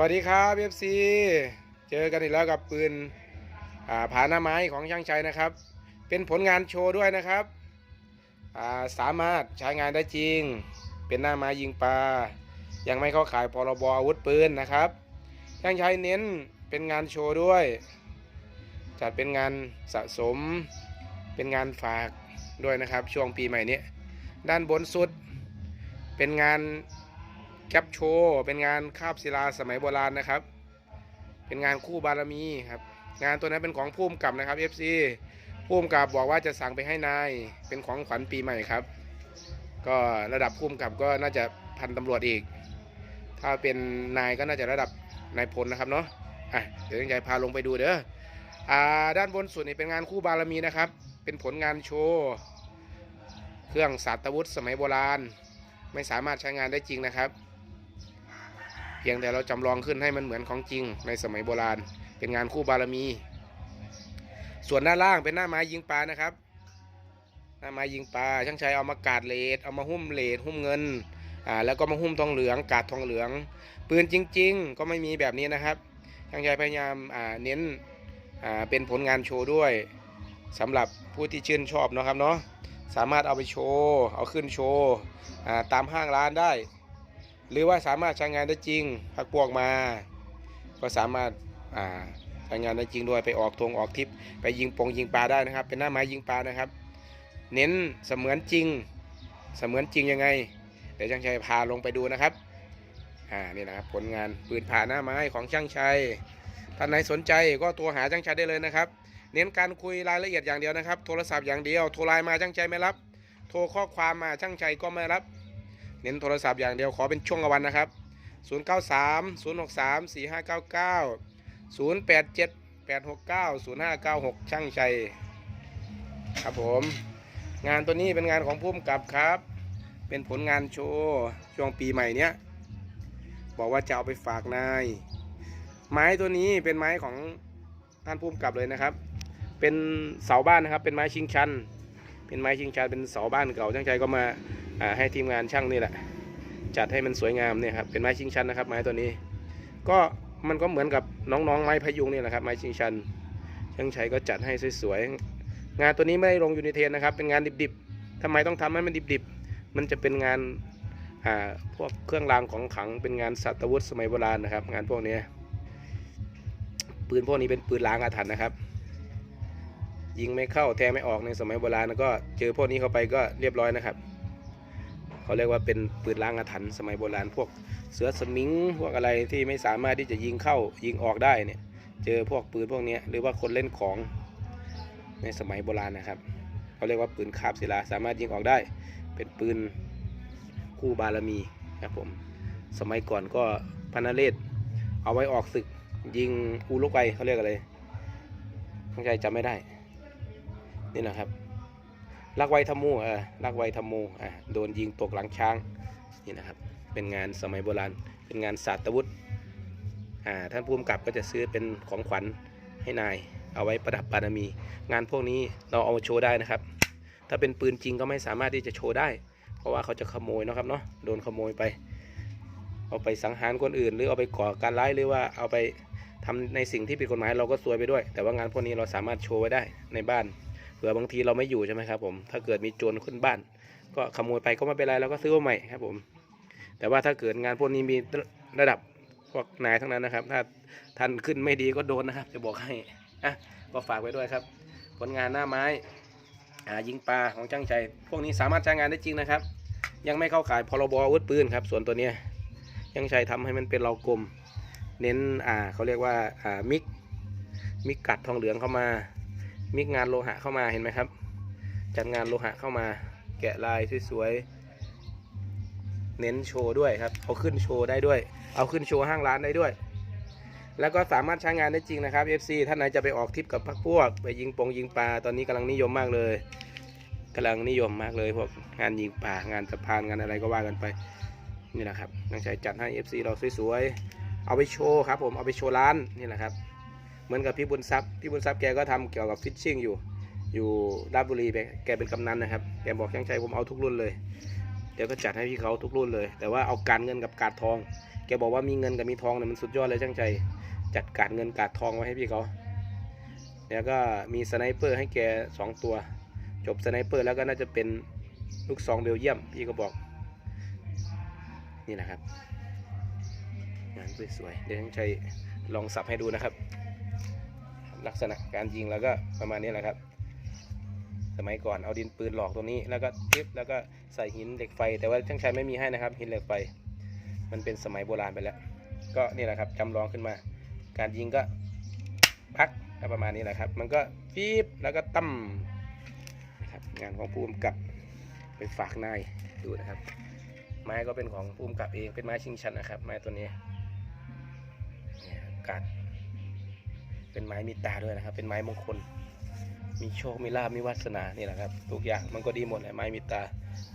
วัสดีครับเอฟซีเจอกันอีกแล้วกับปืนอ่าผาหน้าไม้ของช่างชัยนะครับ เป็นผลงานโชว์ด้วยนะครับาสามารถใช้งานได้จริง เป็นหน้าไม้ยิงปลายังไม่เข้าขายพรบอาวุธปืนนะครับช่างชัยเน้นเป็นงานโชว์ด้วย จัดเป็นงานสะสม เป็นงานฝากด้วยนะครับ ช่วงปีใหม่นี้ด้านบนสุดเป็นงาน แคปโชว์เป็นงานคาบศิลาสมัยโบราณนะครับ เป็นงานคู่บารมีครับ งานตัวนั้นเป็นของภูมิกับนะครับ FC ภูมิกับบอกว่าจะสั่งไปให้นายเป็นของขวัญปีใหม่ครับ ก็ระดับภูมิกับก็น่าจะพันตำรวจอีก ถ้าเป็นนายก็น่าจะระดับนายพลนะครับเนาะอะเดี๋ยวตั้งใจพาลงไปดูเด้ออ่าด้านบนสุดนี่เป็นงานคู่บารมีนะครับ เป็นผลงานโชว์เครื่องสาตวุธสมัยโบราณ ไม่สามารถใช้งานได้จริงนะครับ พียงแต่เราจำลองขึ้นให้มันเหมือนของจริงในสมัยโบราณ เป็นงานคู่บารมี ส่วนด้านล่างเป็นหน้าไม้ยิงปลานะครับ หน้าไม้ยิงปลาช่างชัยเอามากาดเลดเอามาหุ้มเลดหุ้มเงินอ่าแล้วก็มาหุ้มทองเหลืองกาดทองเหลือง ปืนจริง ๆ ก็ไม่มีแบบนี้นะครับช่างชัยพยายามอ่าเน้นอ่าเป็นผลงานโชว์ด้วยสำหรับผู้ที่ชื่นชอบนะครับเนาะสามารถเอาไปโชว์เอาขึ้นโชว์ตามห้างร้านได้ หรือว่าสามารถใช้งานได้จริงพักพวกมา ก็สามารถอ่าใช้งานได้จริงด้วยไปออกทงออกทิปไปยิงปงยิงปลาได้นะครับ เป็นหน้าไม้ยิงปลานะครับ เน้นเสมือนจริง เสมือนจริงยังไง เดี๋ยวช่างชัยพาลงไปดูนะครับอ่านี่นะครับผลงานปืนผ่าหน้าไม้ของช่างชัยท่านไหนสนใจก็โทรหาช่างชัยได้เลยนะครับ เน้นการคุยรายละเอียดอย่างเดียวนะครับ โทรศัพท์อย่างเดียว โทรไลน์มาช่างชัยไม่รับ โทรข้อความมาช่างชัยก็ไม่รับ เน้นโทรศัพท์อย่างเดียวขอเป็นช่วงกลางวันนะครับ 093 063 4599 087 869 0596 ช่างชัยครับผม งานตัวนี้เป็นงานของพุ่มกับครับ เป็นผลงานโชว์ช่วงปีใหม่เนี้ยบอกว่าจะเอาไปฝากนาย ไม้ตัวนี้เป็นไม้ของท่านพุ่มกับเลยนะครับ เป็นเสาบ้านนะครับ เป็นไม้ชิงชัน เป็นไม้ชิงชันเป็นเสาบ้านเก่าช่างชัยก็มาอ่าให้ทีมงานช่างนี่แหละ จัดให้มันสวยงามเนี่ยครับเป็นไม้ชิงชันนะครับ ไม้ตัวนี้ ก็มันก็เหมือนกับน้องๆไม้พยุงนี่แหละครับไม้ชิงชันช่างชัยก็จัดให้สวยๆงานตัวนี้ไม่ได้ลงยู่ในเทนนะครับ เป็นงานดิบๆทำไมต้องทำให้มันดิบๆ มันจะเป็นงานอ่าพวกเครื่องรางของขลังเป็นงานสัตวุธสมัยโบราณนะครับ งานพวกนี้ปืนพวกนี้เป็นปืนล้างอาถรรพ์นะครับ ยิงไม่เข้าแทงไม่ออกในสมัยโบราณก็เจอพวกนี้เข้าไปก็เรียบร้อยนะครับเขาเรียกว่าเป็นปืนล้างอาถรรพ์สมัยโบราณพวกเสือสมิงพวกอะไรที่ไม่สามารถที่จะยิงเข้ายิงออกได้เนี่ย เจอพวกปืนพวกนี้หรือว่าคนเล่นของในสมัยโบราณนะครับเขาเรียกว่าปืนคาบศิลาสามารถยิงออกได้ เป็นปืนคู่บารมีครับผมสมัยก่อนก็พนเรศเอาไว้ออกศึกยิงอูลูกไกเขาเรียกอะไรทั้งใจจำไม่ได้ นี่นะครับ ลักไวทำมูเออลักไวทำมูอ่าโดนยิงตกหลังช้างนี่นะครับ เป็นงานสมัยโบราณ เป็นงานศาสตรวุฒิอ่าท่านผู้กำกับก็จะซื้อเป็นของขวัญให้นายเอาไว้ประดับบารมี งานพวกนี้เราเอามาโชว์ได้นะครับ ถ้าเป็นปืนจริงก็ไม่สามารถที่จะโชว์ได้ เพราะว่าเขาจะขโมยนะครับเนาะโดนขโมยไป เอาไปสังหารคนอื่น หรือเอาไปก่อการร้ายหรือว่าเอาไปทำในสิ่งที่ผิดกฎหมายเราก็ซวยไปด้วย แต่ว่างานพวกนี้เราสามารถโชว์ไว้ได้ในบ้าน ผื่อบางทีเราไม่อยู่ใช่ไหมครับผมถ้าเกิดมีโจรขึ้นบ้าน ก็ขโมยไปก็ไม่เป็นไรเราก็ซื้อมาใหม่ครับผม แต่ว่าถ้าเกิดงานพวกนี้มีระดับพวกนายทั้งนั้นนะครับ ถ้าท่านขึ้นไม่ดีก็โดนนะครับ จะบอกให้อะก็ฝากไว้ด้วยครับ ผลงานหน้าไม้อ่ายิงปลาของจ้างใจ พวกนี้สามารถใช้งานได้จริงนะครับ ยังไม่เข้าขายพรบอาวุธปืนครับ ส่วนตัวเนี้ยยังใช้ทำให้มันเป็นเรากลม เน้นอ่าเขาเรียกว่าอ่ามิกมิกกัดทองเหลืองเข้ามา มิกงานโลหะเข้ามาเห็นไหมครับ จัดงานโลหะเข้ามา แกะลายสวยๆ เน้นโชว์ด้วยครับ เอาขึ้นโชว์ได้ด้วย เอาขึ้นโชว์ห้างร้านได้ด้วย แล้วก็สามารถใช้งานได้จริงนะครับ FC ท่านไหนจะไปออกทริปกับพวกพวกไปยิงปงยิงปลา ตอนนี้กำลังนิยมมากเลยกำลังนิยมมากเลยพวกงานยิงปลางานสะพานงานอะไรก็ว่ากันไปนี่แหละครับนักชัยจัดให้ FC เราสวยๆ เอาไปโชว์ครับผม เอาไปโชว์ร้านนี่แหละครับ เหมือนกับพี่บุญทรัพย์พี่บุญทรัพย์แกก็ทำเกี่ยวกับฟิชชิ่งอยู่ อยู่ราชบุรีไปแกเป็นกำนันนะครับแกบอกช่างชัยผมเอาทุกรุ่นเลยเดี๋ยวก็จัดให้พี่เขาทุกรุ่นเลย แต่ว่าเอาการเงินกับการทอง แกบอกว่ามีเงินกับมีทองเนี่ยมันสุดยอดเลยช่างใจจัดการเงินการทองไว้ให้พี่เขาแล้วก็มีสไนเปอร์ให้แกสองตัว จบสไนเปอร์แล้วก็น่าจะเป็นลูกซองเบลเยียมพี่ก็บอก นี่นะครับงานสวยๆเดี๋ยวช่างใจลองสับให้ดูนะครับ ลักษณะการยิงแล้วก็ประมาณนี้แหละครับ สมัยก่อนเอาดินปืนหลอกตรงนี้ แล้วก็ทิปแล้วก็ใส่หินเหล็กไฟ แต่ว่าช่างชัยไม่มีให้นะครับ หินเหล็กไฟ มันเป็นสมัยโบราณไปแล้ว ก็นี่แหละครับจำลองขึ้นมา การยิงก็พักประมาณนี้แหละครับ มันก็ฟีบแล้วก็ตั้มนะครับงานของผู้กำกับไปฝากนายดูนะครับ ไม้ก็เป็นของผู้กำกับเองเป็นไม้ชิงชันนะครับ ไม้ตัวนี้เนี่ยกัด เป็นไม้มีตาด้วยนะครับ เป็นไม้มงคล มีโชค มีลาบ มีวาสนา นี่แหละครับ ทุกอย่างมันก็ดีหมดแหละไม้มีตา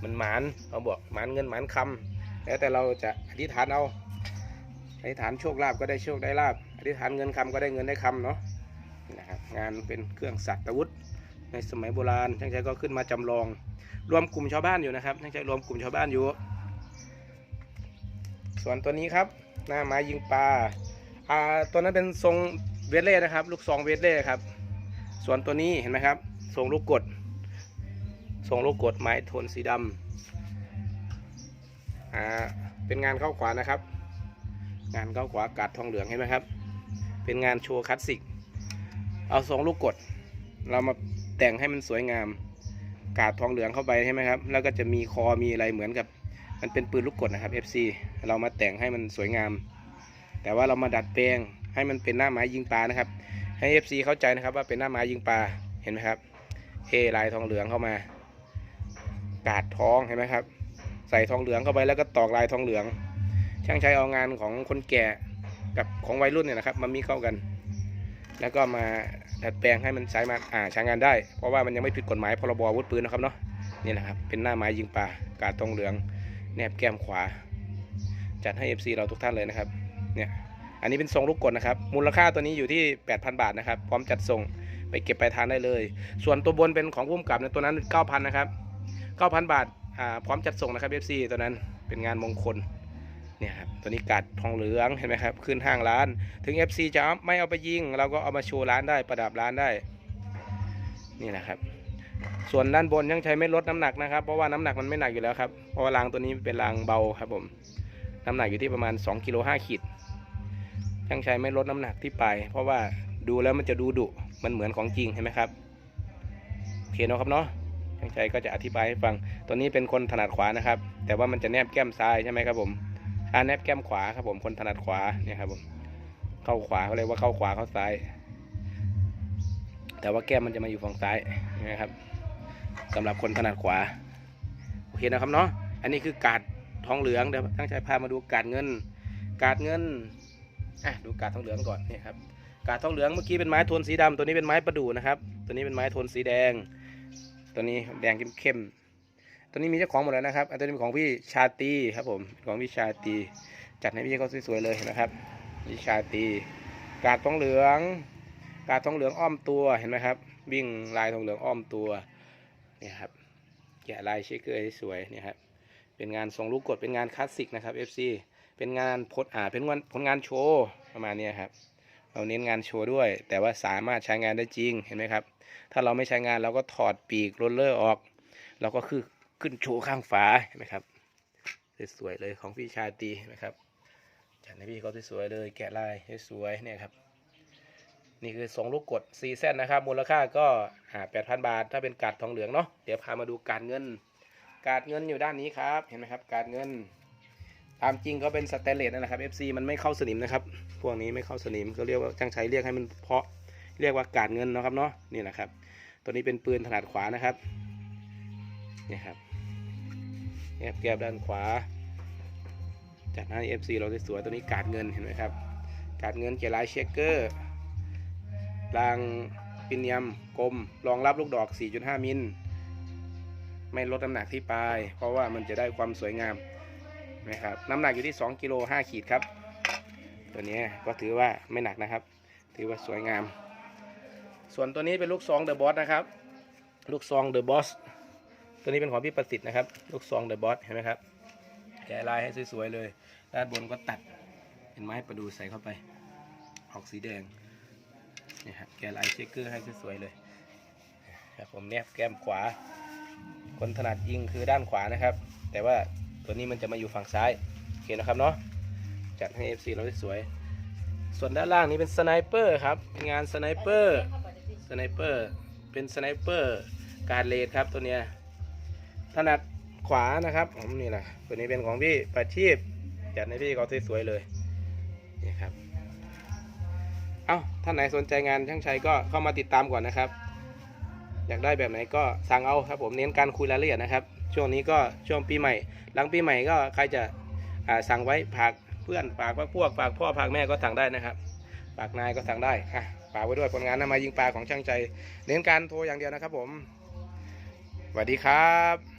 มันหมานเขาบอกหมานเงินหมานคำแล้วแต่เราจะอธิษฐานเอา อธิษฐานโชคลาภก็ได้โชคได้ลาบ อธิษฐานเงินคำก็ได้เงินได้คำเนาะนะครับ งานเป็นเครื่องสัตว์อาวุธ ในสมัยโบราณช่างใจก็ขึ้นมาจำลอง รวมกลุ่มชาวบ้านอยู่นะครับช่างใจรวมกลุ่มชาวบ้านอยู่ ส่วนตัวนี้ครับ หน้าไม้ยิงปลาอ่าตัวนั้นเป็นทรง เวทเล่นะครับ ลูกซองเวทเล่ครับ ส่วนตัวนี้เห็นไหมครับทรงลูกกดทรงลูกกดไม้โทนสีดำอ่าเป็นงานเข้าขวานะครับ งานเข้าขวากาดทองเหลืองเห็นไหมครับ เป็นงานโชว์คลาสสิก เอาทรงลูกกด เรามาแต่งให้มันสวยงาม กาดทองเหลืองเข้าไปใช่ไหมครับ แล้วก็จะมีคอมีอะไรเหมือนกับ มันเป็นปืนลูกกดนะครับ FC เรามาแต่งให้มันสวยงาม แต่ว่าเรามาดัดแปลง ให้มันเป็นหน้าไม้ยิงปลานะครับ ให้ FC เข้าใจนะครับว่าเป็นหน้าไม้ยิงปลาเห็นไหมครับเอลายทองเหลืองเข้ามา กาดทองเห็นไหมครับ ใส่ทองเหลืองเข้าไปแล้วก็ตอกลายทองเหลือง ช่างใช้เอางานของคนแก่กับของวัยรุ่นเนี่ยนะครับมามีเข้ากัน แล้วก็มาดัดแปลงให้มันใช้มาอ่าใช้งานได้ เพราะว่ามันยังไม่ผิดกฎหมายพรบอาวุธปืนนะครับเนาะนี่แหละครับเป็นหน้าไม้ยิงปลากาดทองเหลืองแนบแก้มขวา จัดให้ FC เราทุกท่านเลยนะครับเนี่ย อันนี้เป็นทรงลูกกดนะครับ มูลค่าตัวนี้อยู่ที่ 8,000 บาทนะครับ พร้อมจัดส่งไปเก็บไปทานได้เลย ส่วนตัวบนเป็นของพุ่มกับเนี่ยตัวนั้น 9,000 นะครับ 9,000 บาทาพร้อมจัดส่งนะครับ FC ตัวนั้นเป็นงานมงคลเนี่ยครับตัวนี้กัดทองเหลืองเห็นไหมครับขึ้นห้างร้าน ถึง FC จะไม่เอาไปยิง เราก็เอามาโชว์ร้านได้ประดับร้านได้นี่แหละครับ ส่วนด้านบนยังใช้ไม่ลดน้ำหนักนะครับ เพราะว่าน้ำหนักมันไม่หนักอยู่แล้วครับเพราะว่ารางตัวนี้เป็นรางเบาครับผมน้ำหนักอยู่ที่ประมาณ2กิโล5ขีด ยังใช้ไม่ลดน้ำหนักที่ปลายเพราะว่าดูแล้วมันจะดูดุมันเหมือนของจริงเห็นไหมครับโอเคเนาะครับเนาะช่างชัยก็จะอธิบายให้ฟัง ตัวนี้เป็นคนถนัดขวานะครับ แต่ว่ามันจะแนบแก้มซ้ายใช่ไหมครับผมอ่าแนบแก้มขวาครับผมคนถนัดขวาเนี่ยครับผมเข้าขวาเขาเรียกว่าเข้าขวาเข้าซ้าย แต่ว่าแก้มมันจะมาอยู่ฝั่งซ้ายนะครับสำหรับคนถนัดขวาโอเคนะครับเนาะอันนี้คือกาดทองเหลืองเดี๋ยวตั้งใจพามาดูกาดเงิน กาดเงิน อะดูกาดทองเหลืองก่อนนี่ครับกาดทองเหลืองเมื่อกี้เป็นไม้โทนสีดำตัวนี้เป็นไม้ประดู่นะครับ ตัวนี้เป็นไม้โทนสีแดง ตัวนี้แดงเข้มๆตัวนี้มีเจ้าของหมดแล้วนะครับอันตัวนี้เป็นของพี่ชาตีครับผมของพี่ชาตีจัดให้พี่เขาสวยๆเลยนะครับพี่ชาตีกาดทองเหลืองกาดทองเหลืองอ้อมตัวเห็นไหมครับ วิ่งลายทองเหลืองอ้อมตัวเนี่ยครับแกะลายเชคเกอร์สวยเนี่ยครับเป็นงานทรงลูกกดเป็นงานคลาสสิกนะครับ FC เป็นงานพดอ่าเป็นงานผลงานโชว์ประมาณนี้ครับเราเน้นงานโชว์ด้วย แต่ว่าสามารถใช้งานได้จริงเห็นไหมครับ ถ้าเราไม่ใช้งานเราก็ถอดปีกโรลเลอร์ออก เราก็คือขึ้นโชว์ข้างฝาเห็นไหมครับสวยๆเลยของพี่ชาตีเห็นไหมครับจัดให้พี่เขาสวยๆเลยแกะลายสวยเนี่ยครับนี่คือทรงลูกกดซีเซนนะครับ มูลค่าก็หา8,000บาท ถ้าเป็นกาดทองเหลืองเนาะ เดี๋ยวพามาดูการเงิน การเงินอยู่ด้านนี้ครับ เห็นไหมครับ การเงิน ตามจริงก็เป็นสแตนเลสนั่นแหละครับ FC มันไม่เข้าสนิมนะครับ พวกนี้ไม่เข้าสนิมก็เรียกว่าช่างใช้เรียกให้มันเพาะเรียกว่าการเงินนะครับเนาะนี่แหละครับ ตัวนี้เป็นปืนถนัดขวานะครับนี่ครับแอบแก้บด้านขวา จัดให้ FC เราสวยๆตัวนี้การเงินเห็นไหมครับการเงินเกลายเชคเกอร์รางปินยมกลมรองรับลูกดอก 4.5 มิล ไม่ลดน้ำหนักที่ปลาย เพราะว่ามันจะได้ความสวยงาม นะครับน้ำหนักอยู่ที่2กิโล5ขีดครับ ตัวนี้ก็ถือว่าไม่หนักนะครับ ถือว่าสวยงาม ส่วนตัวนี้เป็นลูกซองเดอะบอสนะครับ ลูกซองเดอะบอสตัวนี้เป็นของพี่ประสิทธิ์นะครับ ลูกซองเดอะบอสเห็นไหมครับแกะลายให้สวยๆเลย ด้านบนก็ตัดเป็นไม้ประดูใส่เข้าไปออกสีแดงนี่ครับแกะลายเชคเกอร์ให้สวยๆเลยครับผมแนบแก้มขวา คนถนัดยิงคือด้านขวานะครับ แต่ว่า ตัวนี้มันจะมาอยู่ฝั่งซ้ายโอเคนะครับเนาะจัดให้ FC เราสวยส่วนด้านล่างนี้เป็นสไนเปอร์ครับงานสไนเปอร์สไนเปอร์เป็นสไนเปอร์การเลดครับตัวเนี้ยถนัดขวานะครับผมนี่นะตัวนี้เป็นของพี่ประชีพจัดให้พี่เขาสวยๆเลยนี่ครับเอ้าท่านไหนสนใจงานช่างชัยก็เข้ามาติดตามก่อนนะครับ อยากได้แบบไหนก็สั่งเอาครับผมเน้นการคุยรายละเอียดนะครับ ช่วงนี้ก็ช่วงปีใหม่ หลังปีใหม่ก็ใครจะสั่งไว้ฝากเพื่อนฝากพวกฝากพ่อฝากแม่ก็สั่งได้นะครับฝากนายก็สั่งได้อะฝากไว้ด้วยผลงานนำมายิงปลาของช่างใจ เน้นการโทรอย่างเดียวนะครับผมสวัสดีครับ